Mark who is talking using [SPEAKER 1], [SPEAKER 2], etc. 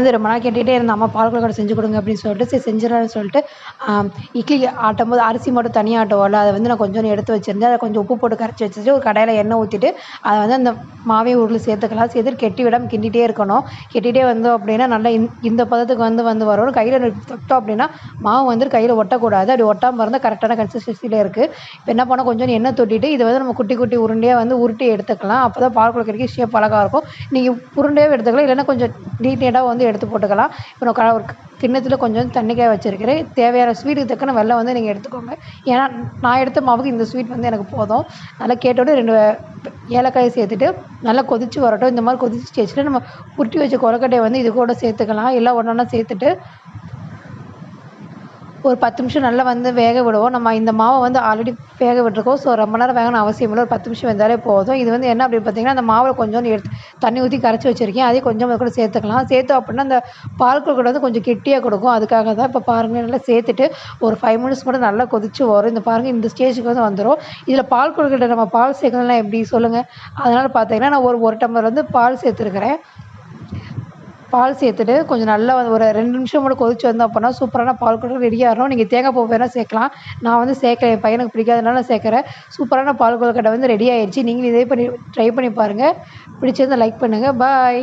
[SPEAKER 1] வந்து ரொம்ப நாள் கேட்டுகிட்டே இருந்தேன் அம்மா பால் செஞ்சு கொடுங்க அப்படின்னு சொல்லிட்டு சரி செஞ்சிடலான்னு சொல்லிட்டு இட்லி ஆட்டும் போது அரிசி மட்டும் தனியாக ஆட்டுவோம்ல அதை வந்து நான் கொஞ்சோண்டு எடுத்து வச்சுருந்தேன். அதை கொஞ்சம் உப்பு போட்டு கரைச்சி வச்சுட்டு ஒரு கடாயில் எண்ணெய் ஊற்றிட்டு அதை வந்து அந்த மாவையும் உருளை சேர்த்துக்கலாம். சேர்த்துட்டு கெட்டி விடாமல் கிண்டிகிட்டே இருக்கணும். கெட்டிகிட்டே வந்தோம் அப்படின்னா நல்லா இந்த இந்த பதத்துக்கு வந்து வந்து வரும். கையில் தொட்டோம் அப்படின்னா மாவு வந்து கையில் ஒட்டக்கூடாது. அப்படி ஒட்டாமல் இருந்தால் கரெக்டான கன்சிஸ்டன்சியில் இருக்குது இப்போ என்ன பண்ணோம்? கொஞ்சோண்டு எண்ணெய் தொட்டிட்டு இதை வந்து நம்ம குட்டி குட்டி உருண்டையாக வந்து உருட்டி எடுத்துக்கலாம். அப்போ தான் பால் கொழுக்கட்டைக்கு ஷேப் அழகாக இருக்கும். நீங்கள் உருண்டையாக எடுத்துக்கலாம். இல்லைன்னா கொஞ்சம் டீட்டெயிலாக வந்து வந்து எடுத்து போட்டுக்கலாம். இப்போ நான் ஒரு கிண்ணத்தில் கொஞ்சம் தண்ணி காய வச்சுருக்கிறேன். தேவையான ஸ்வீட்டுக்கு தக்கன வெள்ளம் வந்து நீங்கள் எடுத்துக்கோங்க. ஏன்னா நான் எடுத்த மாவுக்கு இந்த ஸ்வீட் வந்து எனக்கு போதும். நல்லா கேட்டோட ரெண்டு ஏலக்காயை சேர்த்துட்டு நல்லா கொதிச்சு வரட்டும். இந்த மாதிரி கொதிச்சு ஸ்டேஜில் நம்ம உருட்டி வச்ச கொழுக்கட்டையை வந்து இது கூட சேர்த்துக்கலாம். எல்லாம் ஒன்றா சேர்த்துட்டு ஒரு பத்து நிமிஷம் நல்லா வந்து வேக விடுவோம். நம்ம இந்த மாவை வந்து ஆல்ரெடி வேக விட்டுருக்கோம். ஸோ ரொம்ப நேரம் வேகணும் அவசியம் இல்லை. ஒரு பத்து நிமிஷம் வெந்தாலே போதும். இது வந்து என்ன அப்படின்னு பார்த்தீங்கன்னா அந்த மாவில் கொஞ்சோண்டு எடுத்து தண்ணி ஊற்றி கரைச்சி வச்சுருக்கேன். அதையும் கொஞ்சம் கூட சேர்த்துக்கலாம். சேர்த்தோம் அப்படின்னா அந்த பால் கூட வந்து கொஞ்சம் கெட்டியாக கொடுக்கும். அதுக்காக தான் இப்போ பாருங்கள் நல்லா சேர்த்துட்டு ஒரு ஃபைவ் மினிட்ஸ் மட்டும் நல்லா கொதிச்சு வரும். இந்த பாருங்கள் இந்த ஸ்டேஜுக்கு வந்து வந்துடும் இதில் பால் கொடுக்கிட்ட நம்ம பால் சேர்க்கணும்னா எப்படி சொல்லுங்கள் அதனால் பார்த்தீங்கன்னா நான் ஒரு ஒரு டம்ளர் வந்து பால் சேர்த்துருக்குறேன். பால் சேர்த்துட்டு கொஞ்சம் நல்லா வந்து ஒரு ரெண்டு நிமிஷம் கூட கொதிச்சு வந்தோம் அப்படின்னா சூப்பரான பால் கொழுக்கட்டை ரெடி ஆகிடும் நீங்கள் தேங்காய் பூ வேணால் சேர்க்கலாம். நான் வந்து சேர்க்கல. என் பையனுக்கு பிடிக்காதனால நான் சேர்க்குறேன். சூப்பரான பால் கொழுக்கட்டை வந்து ரெடி ஆயிடுச்சு நீங்களும் இதே பண்ணி ட்ரை பண்ணி பாருங்கள் பிடிச்சிருந்தால் லைக் பண்ணுங்கள் பாய்